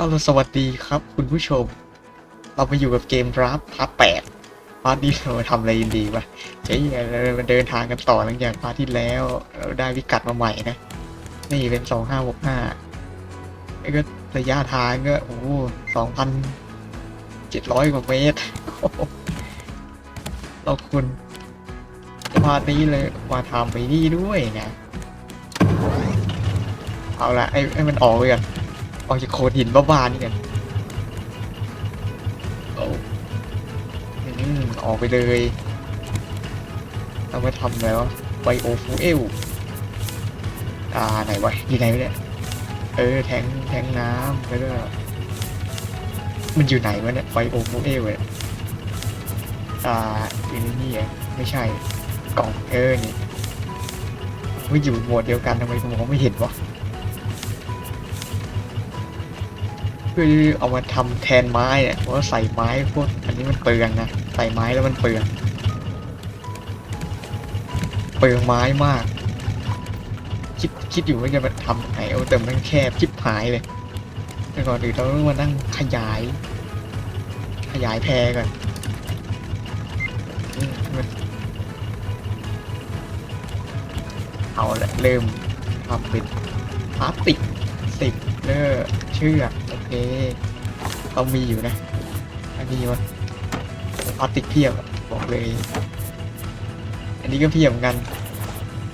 เอาล่ะสวัสดีครับคุณผู้ชม เรามาอยู่กับเกมรับพาร์ทแปดพาร์ทนี้เราทำอะไรดีวะเจ๊เรามาเดินทางกันต่อหลังจากพาร์ทที่แล้วเราได้พิกัดมาใหม่นะ นี่เป็นสองห้าหกห้าแล้วก็ระยะทางก็โอ้สองพันเจ็ดร้อยกว่าเมตรเราคุณพาร์ทนี้เลยมาทำไปนี่ด้วยนะ เอาละไอ้ไอ้มันออกไปก่อน ออกจากโขดหินบ้าๆนี่กันเอาอืมออกไปเลยเรามาทำแล้วไบโอฟูเอลอ่าไหนวะอยู่ไหนวะเนี่ยเออแทงแทงน้ำแล้วก็มันอยู่ไหนวะเนี่ยไบโอฟูเอลเนี่ยอ่าอยู่ในนี่เหรอไม่ใช่กล่องเออนี่มันอยู่หมวดเดียวกันทำไมผมมองไม่เห็นวะ คือเอามาทำแทนไม้เนี่ยเพราะใส่ไม้พวกอันนี้มันเปลืองนะใส่ไม้แล้วมันเปลืองเปลืองไม้มาก คิดคิดอยู่ว่าจะมาทำไหนเอาแต่มันแคบชิบหายเลยแต่ก่อนอื่นเราต้องมานั่งขยาย ขยายแพรก่อนมันเอาละเริ่มทำเป็นพลาสติกสิบเลอร์เชือก เคเรามีอยู่นะอันนี้วะพลาสติกเพียบบอกเลย อันนี้ก็เพียบเหมือนกัน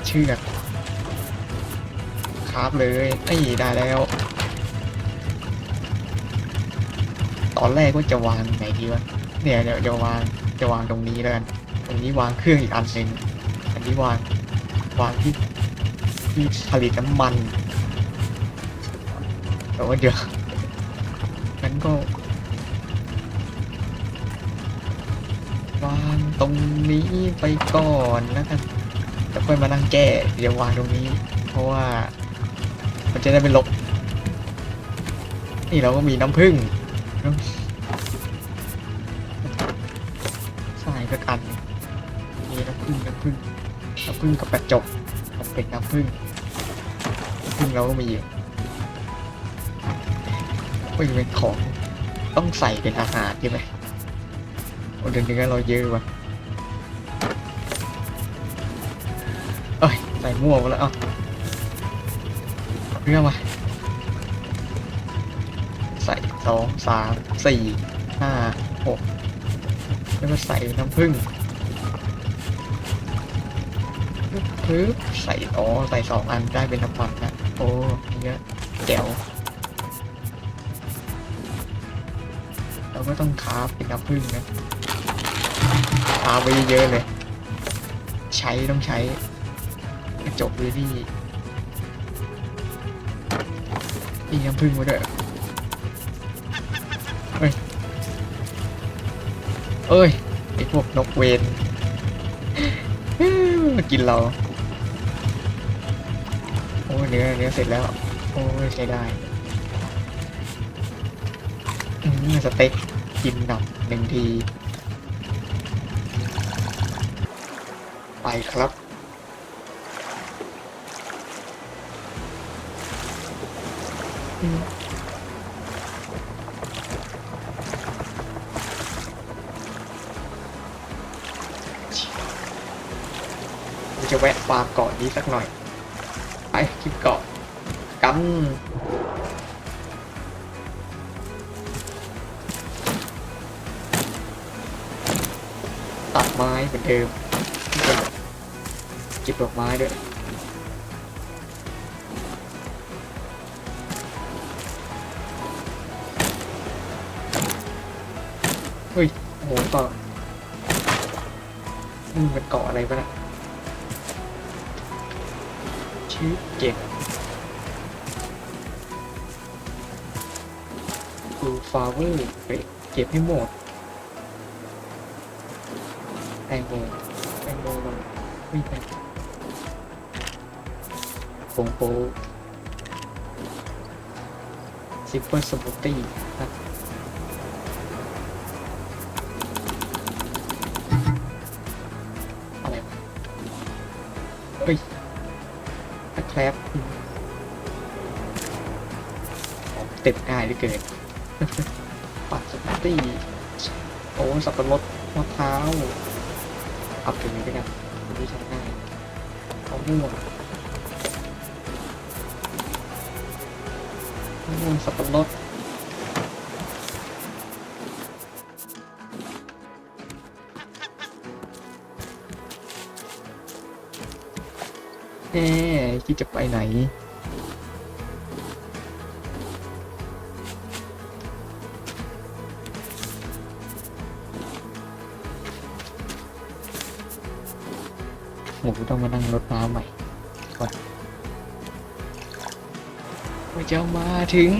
เชือกคราบเลยไอ้ยได้แล้ว ตอนแรกว่าจะวางไหนดีวะเนี่ยเดี๋ยวจะวางจะวางตรงนี้แล้วกันตรงนี้วางเครื่องอีกอันหนึ่งอันนี้วางวางที่ที่ผลิตน้ำมันแต่ว่าเดี๋ยว ก็วางตรงนี้ไปก่อนแล้วกันแล้วค่อยมานั่งแก้เดี๋ยววางตรงนี้ เพราะว่ามันจะได้เป็นลบ นี่เราก็มีน้ำผึ้งน้ำสายสักอันมีน้ำผึ้งน้ำผึ้งน้ำผึ้งกับกระจกกับเป็นน้ำผึ้งน้ำผึ้งเราก็มีอยู่ ไม่เป็นของ ต้องใส่เป็นอาหารใช่ไหมโอ้เดี๋ยวนี้เราเยอะว่ะเอ้ยใส่มั่วงแล้วเอาเรื่องมาใส่สองสามสี่ห้าหกแล้วก็ใส่น้ำผึ้งปึ๊บใส่อ๋อใส่สองอันได้เป็นน้ำมันนะโอ้เยอะแจ๋ว เราก็ต้องคราฟเป็นน้ำผึ้งนะคราฟไว้เยอะเลย ใช้ต้องใช้กระจกเลยที่มีน้ำผึ้งมาด้วยเอ้ยเอ้ยไอพวกนกเวนมากินเรา โอ้เนื้อเนื้อเสร็จแล้ว โอ้ใช้ได้ สเต็กกินหนับหนึ่งที ไปครับเราจะแวะฟาร์มเกาะนี้สักหน่อย ไปที่เกาะกัน เหมือนเดิมเก็บดอกไม้ด้วยเฮ้ยโอ้โหเกาะนี่มันเกาะอะไรปะนะชื่อเก็บดูฟาวเวอร์เก็บให้หมด งโมแตงโมมันไม่แตงโปงโปซิปเปอร์สมูทตี้ครับอะไรเฮ้ยตะแครบเต็ปง่ายเหลือเกินปัดสตีโอ้สับปะรดมะพร้าว เอาถึงนี้ด้วยกันอันนี้ง่ายมะม่วงม่วงสับปะรดแน่คิดจะไปไหน หมูต้องมานั่งรถม้าใหม่ก่อนว่าจะมาถึง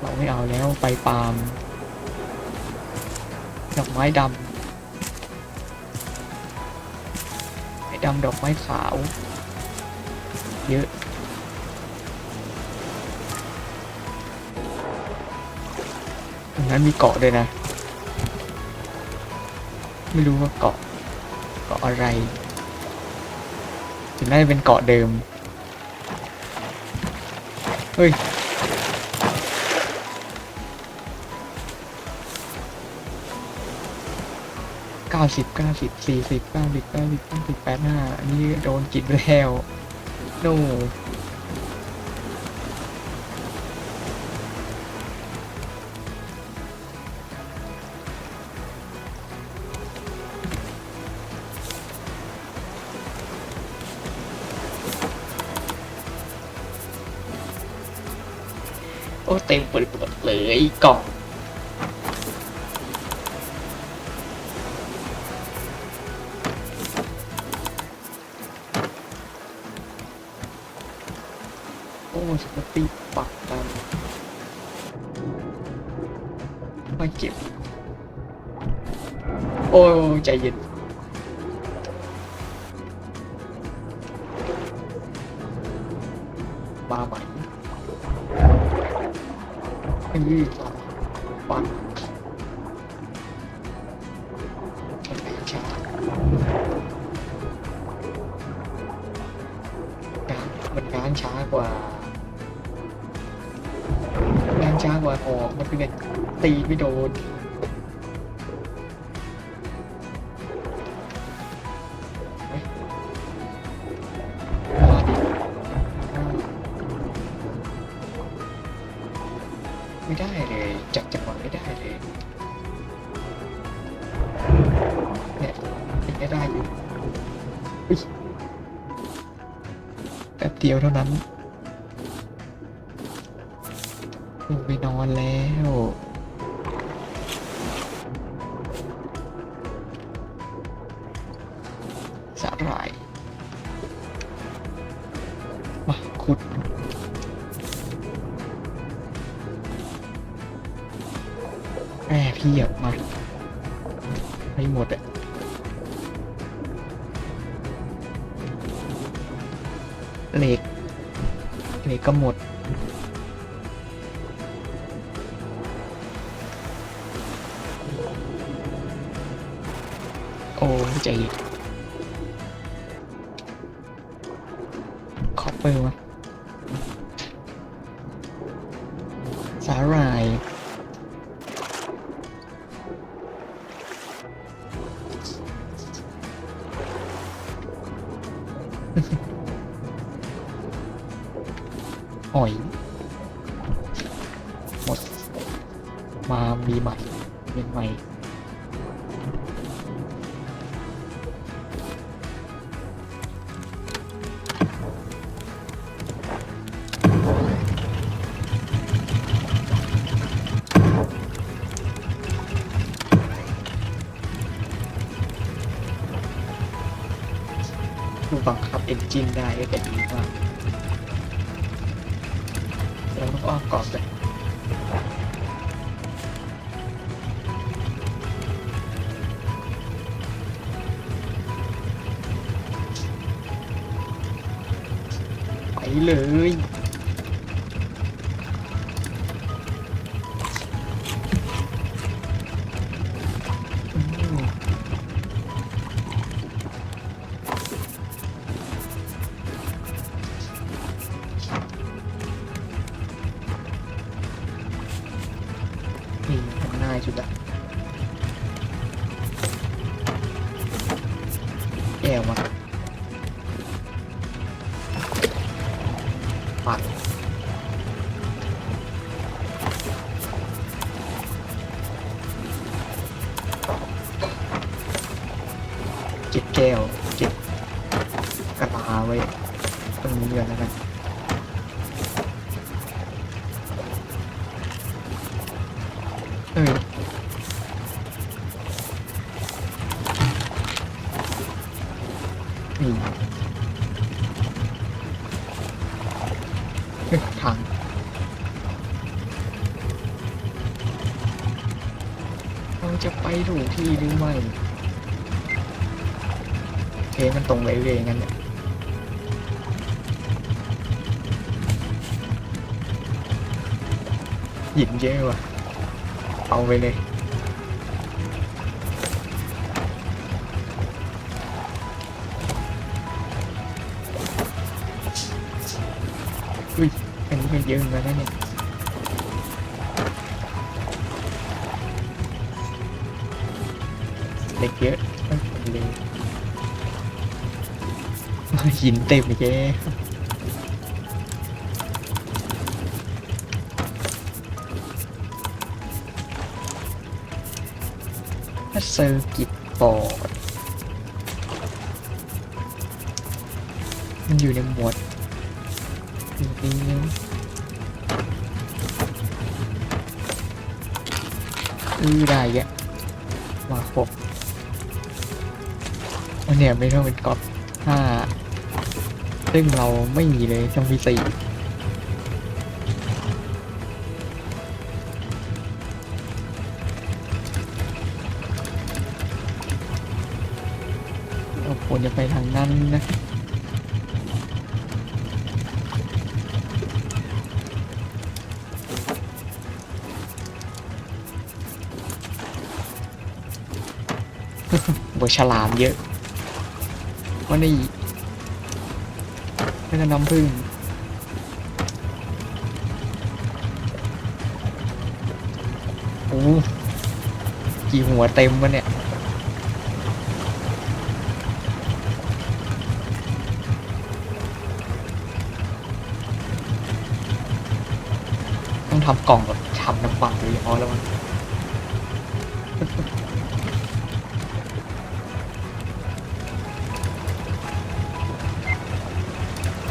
เราไม่เอาแล้วไปปาล์มดอกไม้ดำไม้ดำดอกไม้ขาว เยอะ นั้นมีเกาะด้วยนะ ไม่รู้ว่าเกาะ เกาะอะไรถึงน่าจะเป็นเกาะเดิม เฮ้ย เก้าสิบเก้าสิบสี่สิบเก้าสิบเก้าสิบเก้าสิบแปดห้าอันนี้โดนกินแล้ว โน่ อ้เต็มเปิดเปิดเลยกล่องโอ้สกปติปักกันไม่เก็บ โอ้ใจเย็น นี่ปังมันงาการมันการช้ากว่างานช้ากว่าออกมันเป็นไงตีไม่โดน ยวเท่านั้นลงไปนอนแล้วสาหร่ายมาขุดแม่พี่อะมาให้หมดอะเหล็ก เหล็กก็หมด โอ้ใจเย็นคอปเปอร์วะสาหร่ายอ่อ ยหมดมามีใหม่เป็นใหม่ดูบังคับเอนจินได้ก็จะดีมาก เราต้องอ้อมกรอบเลยไปเลย ปัดเก็บแก้ว เทมันตรงไปเรื่อยงั้นเนี่ยหยิบเยอะว่ะเอาไปเลยอุ้ยอันนี้ก็เยอะเหมือนกันนะเนี่ยเล็กเยอะ หินเต็มแย่ถ้าเซอร์กิตบอร์ดมันอยู่ในหมวดจริงๆนะอือได้แยะมาครบวันเนี้ยไม่ต้องเป็นกอบ ซึ่งเราไม่มีเลยต้องมีสี่เราควรจะไปทางนั้นนะบัวฉลามเยอะวันนี้ ก็น้ำผึ้งโอ้กี่หัวเต็มวะเนี่ยต้องทำกล่องแบบทำน้ำปังเลยอ๋อแล้วมัน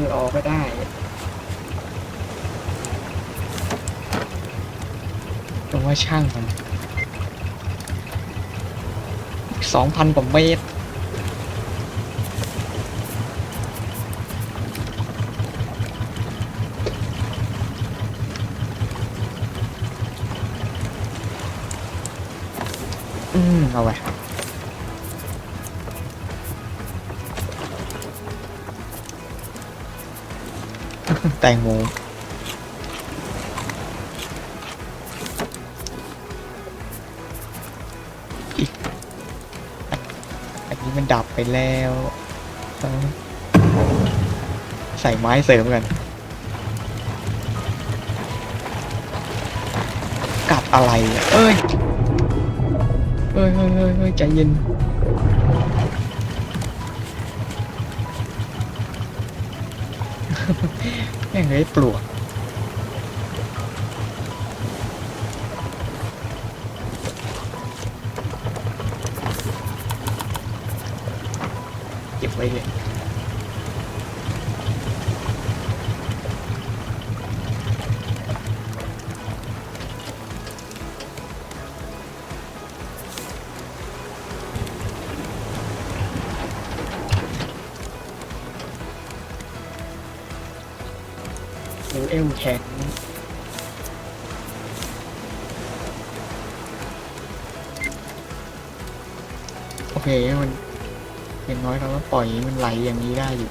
อ้คออร์อกก็ได้แต่ว่าช่างมันสองพันกว่าเมตรอืมเอาไว้ แตงโมอีกอันนี้มันดับไปแล้วต้องใส่ไม้เสริมกันกัดอะไรอะเอ้ยเฮ้ยเฮ้ยเฮ้ยเฮ้ยใจเย็น แม่งไอ้ปลวกเก็บไว้เลย ปล่อยให้มันไหลอย่างนี้ได้อยู่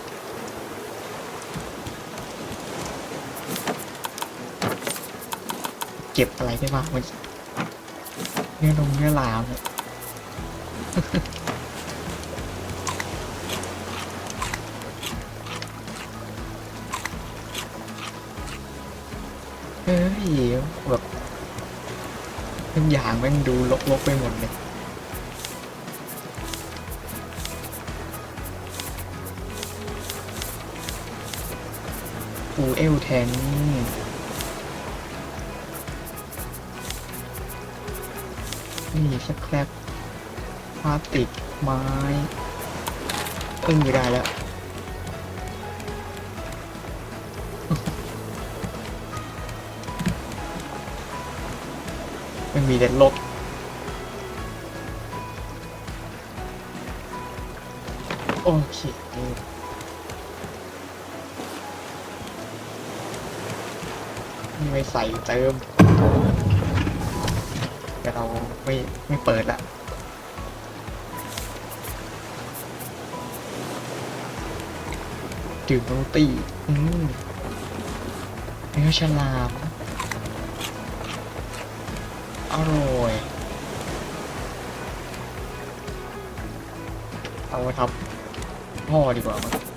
เก็บอะไรได้บ้างมันเนื้อลงเนื้อลาวเนี่ยเฮ้ยแบบทุกอย่างมันดูลกๆไปหมดเลย อูเอลแทงนี่สักแครบพลาสติก ไม้เอึ้งไม่ได้แล้วมันมีแต่ลบโอเค ไม่ใส่เติมแต่เราไม่ไม่เปิดละดื่มโรตีอืมเนื้อฉลาม อร่อย เอามาทำห่อดีกว่ามั้ง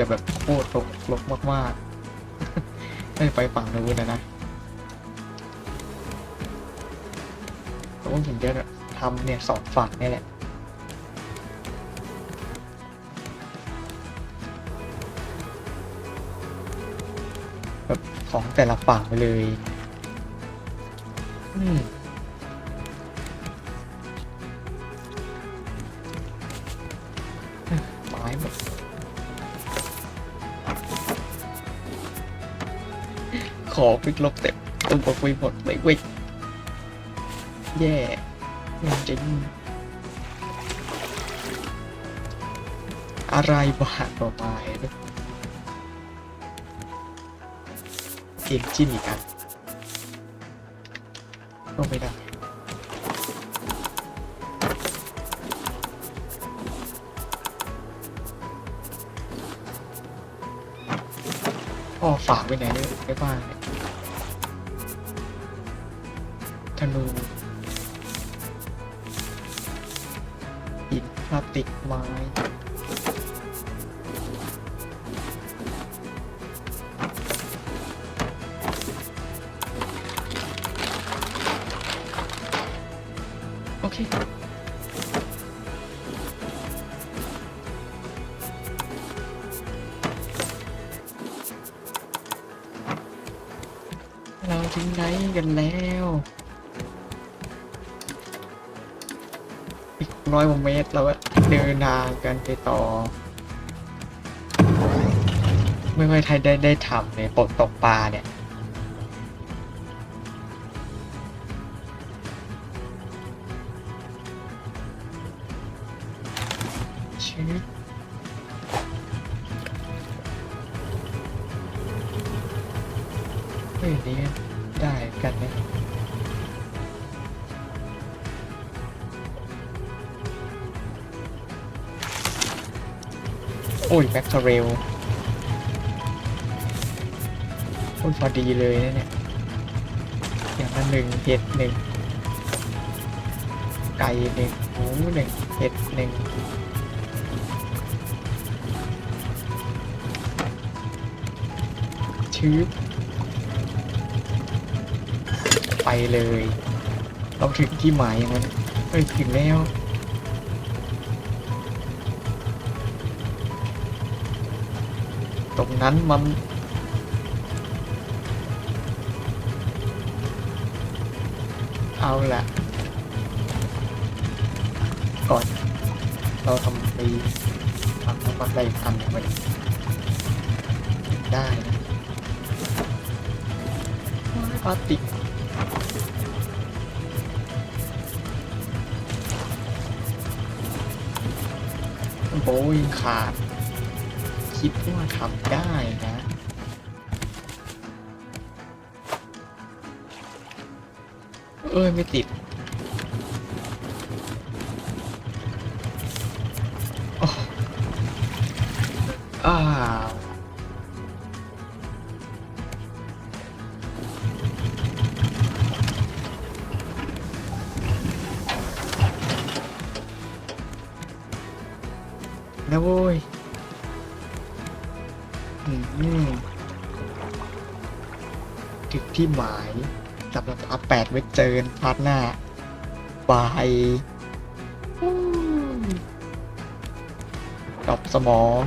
จะแบบโคตรลกลกมากๆไม่ไปฝั่งนู้นนะนะแต่ว่าผมจะทำเนี่ยสองฝั่งนี่แหละแบบของแต่ละฝั่งไปเลย อืม อพลิกลบเต็มตัวไปหมดเลยเว้ยแย่จริงอะไรบ้าต่อไม้ด้วยเอ็นจินอีกอันก็ไม่ได้พ่อฝากไว้ไหนด้ได้บ้าง ธนูหินพลาสติกไม้โอเคเราถึงไหนกันแล้ว ร้อยกว่าเมตรเราก็เดินทางกันไปต่อ ไม่ค่อยไทยได้ได้ทำเนี่ยปลดตกปลาเนี่ย โอ้ยแบ็คเรลโอ้ยพอดีเลยนะเนี่ยอย่างละหนึ่งเห็ดหนึ่งไก่หนึ่งหมูหนึ่งเห็ดหนึ่งชื้อไปเลย เราถึงที่หมายอย่างนั้นเอ้ยถึงแล้ว นั้นมันเอาละก่อนเราทำไปทำน้ำมันไรพันไปได้นะพลาติกโบยังขาด คิดว่าทำได้นะ เอ้ย ไม่ติดโอ้อ้าวนะโว้ย ที่หมายสำหรับพาร์ทแปดไว้เจอกันพาร์ทหน้า บายอืมตอบสมอง